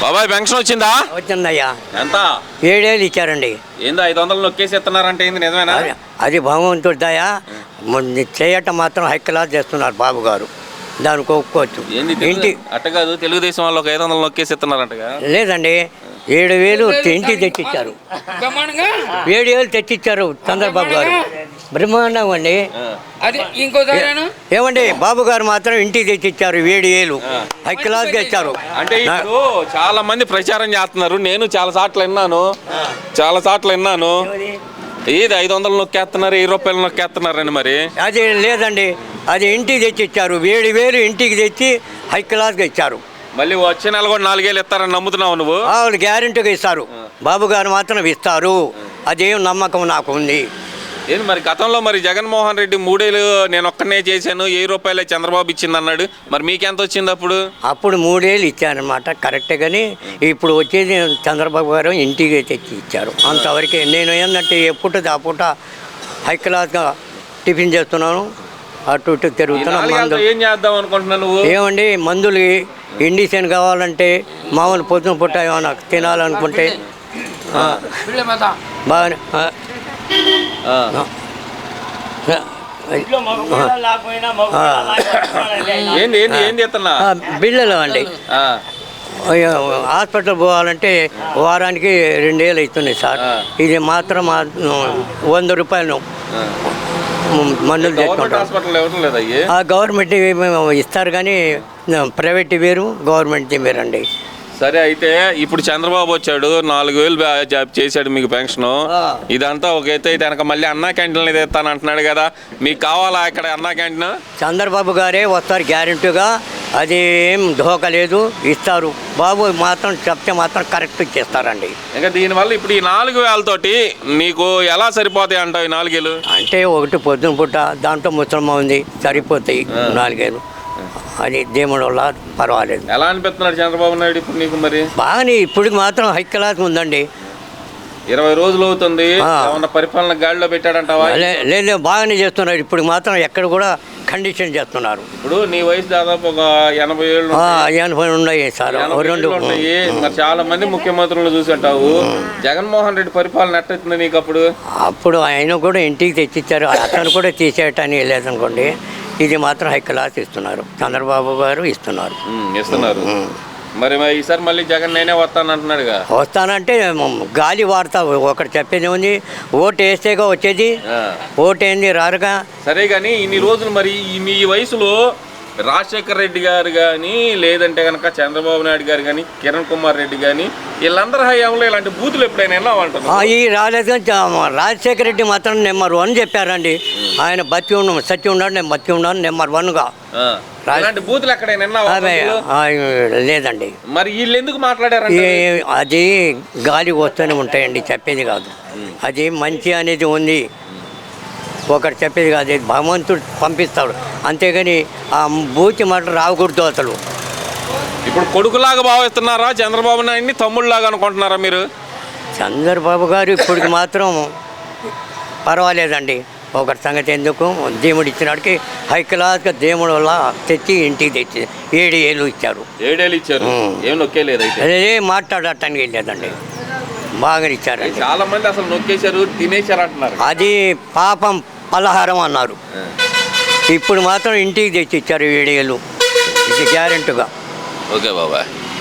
బాబాయ్ పెన్షన్ వచ్చిందా? వచ్చిందయ్యా. ఎంత? ఏడేళ్ళు ఇచ్చారండి. ఏందో ఐదు వందలు నొక్కేసి ఇస్తున్నారంటే ఏంది నిజమేనా? అది- భగవంతుడి దయ చేయటం మాత్రం హై క్లాస్ చేస్తున్నారు బాబు గారు. దానికి ఒప్పుకోవచ్చు. ఇంటి ఇంటి అట్ట కాదు తెలుగుదేశం వాళ్ళు ఒక ఐదు వందలు నొక్కేసి ఇస్తున్నారంటగా? లేదండి ఏడు వేలు ఇంటికి తెచ్చిచ్చారు. ఏడు వేలు తెచ్చిచ్చారు చంద్రబాబు గారు. బ్రహ్మాండం అండి. అది ఇంకోసారి ఏమండి బాబు గారు మాత్రం ఇంటికి తెచ్చిచ్చారు ఏడు వేలు హై క్లాస్గా ఇచ్చారు అంటే ఇప్పుడు చాలా మంది ప్రచారం చేస్తున్నారు. నేను చాలా సార్లు విన్నాను. చాలా సార్లు విన్నాను. ఏది ఐదు వందలు నొక్కేస్తున్నారు వెయ్యి రూపాయలు నొక్కేస్తున్నారని మరి? అది లేదండి. అది ఇంటికి తెచ్చిచ్చారు. ఏడు వేలు ఇంటికి తెచ్చి హై క్లాస్గా ఇచ్చారు మళ్ళీ వచ్చే నెల కూడా నాలుగేళ్ళు ఇస్తారని నమ్ముతున్నావు నువ్వు? వాళ్ళు గ్యారెంటీగా ఇస్తారు. బాబు గారు మాత్రం ఇస్తారు. అదేం నమ్మకం నాకు ఉంది ఏంది మరి గతంలో మరి జగన్మోహన్ రెడ్డి మూడేళ్ళు నేను ఒక్కనే చేశాను ఏ రూపాయలే చంద్రబాబు ఇచ్చింది అన్నాడు మరి మీకెంత వచ్చింది అప్పుడు అప్పుడు మూడేళ్ళు ఇచ్చారనమాట కరెక్టే కానీ ఇప్పుడు వచ్చేది చంద్రబాబు గారు ఇంటికి తెచ్చి ఇచ్చారు అంతవరకే నేను ఏంటంటే ఎప్పుడు ఆ పూట హై క్లాస్గా టిఫిన్ చేస్తున్నాను అటు ఇటు తిరుగుతున్నాను ఏం చేద్దాం అనుకుంటున్నావు నువ్వు ఏమండి మందులు ఇండిషన్ కావాలంటే మామూలు పొద్దున పూట ఏమైనా తినాలనుకుంటే బాగానే. ఆ. ఏంది ఏంది ఏంది ఎత్తన్నా బిళ్ళలు అండి. హాస్పిటల్ పోవాలంటే వారానికి రెండేళ్ళు అవుతున్నాయి సార్. ఇది మాత్రం వంద రూపాయలు. మందులు గవర్నమెంట్ తెచ్చుకుంటాం. ఇస్తారు కానీ ప్రైవేట్ వేరు గవర్నమెంట్ వేరు అండి సరే అయితే ఇప్పుడు చంద్రబాబు వచ్చాడు నాలుగు వేలు జాబ్ చేశాడు మీకు పెన్షన్. ఇదంతా ఒక అయితే వెనక మళ్ళీ అన్నా క్యాంటీన్లు తెస్తాను అంటున్నాడు కదా. మీకు కావాలా ఇక్కడ అన్నా క్యాంటీన్? చంద్రబాబు గారే వస్తారు గ్యారెంటీగా. అది ఏం ధోక లేదు ఇస్తారు. బాబు మాత్రం చెప్తే మాత్రం కరెక్ట్ చేస్తారండి. ఇంకా దీనివల్ల ఇప్పుడు ఈ నాలుగు వేలతోటి నీకు ఎలా సరిపోతాయి అంటావు ఈ నాలుగేలు? అంటే ఒకటి పొద్దున పుట్ట దాంట్లో ముసలమ్మ ఉంది సరిపోతాయి ఆ. అది దేవుడు వల్ల పర్వాలేదు. ఎలా అనిపిస్తున్నాడు చంద్రబాబు నాయుడు ఇప్పుడు నీకు మరి? బాగానే ఇప్పటికి మాత్రం హై క్లాస్ ఉందండి. ఇరవై రోజులు అవుతుంది. ఏమన్నా పరిపాలన గాడిలో పెట్టాడంటావా? లే- లేదు బాగానే చేస్తున్నారు. ఇప్పుడు మాత్రం ఎక్కడ కూడా కండిషన్ చేస్తున్నారు. ఇప్పుడు నీ వయసు దాదాపు ఒక ఎనభై ఏళ్ళు ఎనభై ఉన్నాయి సార్ రెండు. ఉన్నాయి. మరి చాలా మంది ముఖ్యమంత్రులను చూసుంటావు జగన్మోహన్ రెడ్డి పరిపాలన ఎట్టవుతుంది నీకు అప్పుడు? అప్పుడు ఆయన కూడా ఇంటికి తెచ్చిచ్చారు. అతను కూడా తీసేయటానికి లేదనుకోండి ఇది మాత్రం హై క్లాస్ ఇస్తున్నారు. చంద్రబాబు గారు ఇస్తున్నారు. ఇస్తున్నారు. మరి ఈసారి మళ్ళీ జగన్ నేనే వస్తాను అంటున్నాడుగా వస్తానంటే గాలి వార్త ఒకటి చెప్పేది ఉంది. ఓటు వేస్తేగా వచ్చేది. ఓటు ఏంది రారుగా. సరే కానీ ఇన్ని రోజులు మరి ఈ- మీ వయసులో రాజశేఖర రెడ్డి గారు కానీ లేదంటే కనుక చంద్రబాబు నాయుడు గారు కానీ కిరణ్ కుమార్ రెడ్డి కానీ వీళ్ళందరి హయాంలో ఇలాంటి బూతులు ఎప్పుడైనా ఆ, ఈ చ- రాజశేఖర రెడ్డి మాత్రం నెంబర్ వన్ చెప్పారండి. ఆయన బతి ఉన్న సత్యం ఉన్నాడు నేను బతి ఉన్నాను నెంబర్ వన్గా బూతులు ఎక్కడైనా బూతులు? ఆ, లేదండి. మరి వీళ్ళు ఎందుకు మాట్లాడారంటే ఏ- అది గాలి వస్తూనే ఉంటాయండి చెప్పేది కాదు. అది మంచి అనేది ఉంది. ఒకటి చెప్పేది కాదు భగవంతుడు పంపిస్తాడు. అంతేగాని ఆ బూచి మాట రాకూడదు అసలు ఇప్పుడు కొడుకులాగా భావిస్తున్నారా చంద్రబాబు నాయుడిని తమ్ముళ్ళలాగా అనుకుంటున్నారా మీరు? చంద్రబాబు గారు ఇప్పటికి మాత్రం పర్వాలేదండి. ఒకటి సంగతి ఎందుకు? దేవుడు ఇచ్చినాడికి హై క్లాస్గా దేవుడు వల్ల తెచ్చి ఇంటికి తెచ్చి ఏడు ఏళ్ళు ఇచ్చారు. ఏడేళ్ళు ఇచ్చారు. ఏం నొక్కేలేదు అదే మాట్లాడటానికి వెళ్ళేదండి. బాగా ఇచ్చారండి. చాలా మంది అసలు నొక్కేశారు తినేశారు అంటున్నారు. అది పాపం పలహారం అన్నారు. ఇప్పుడు మాత్రం ఇంటికి తెచ్చి ఇచ్చారు ఏడేళ్ళు ఇది గ్యారెంటీగా. ఓకే బాబా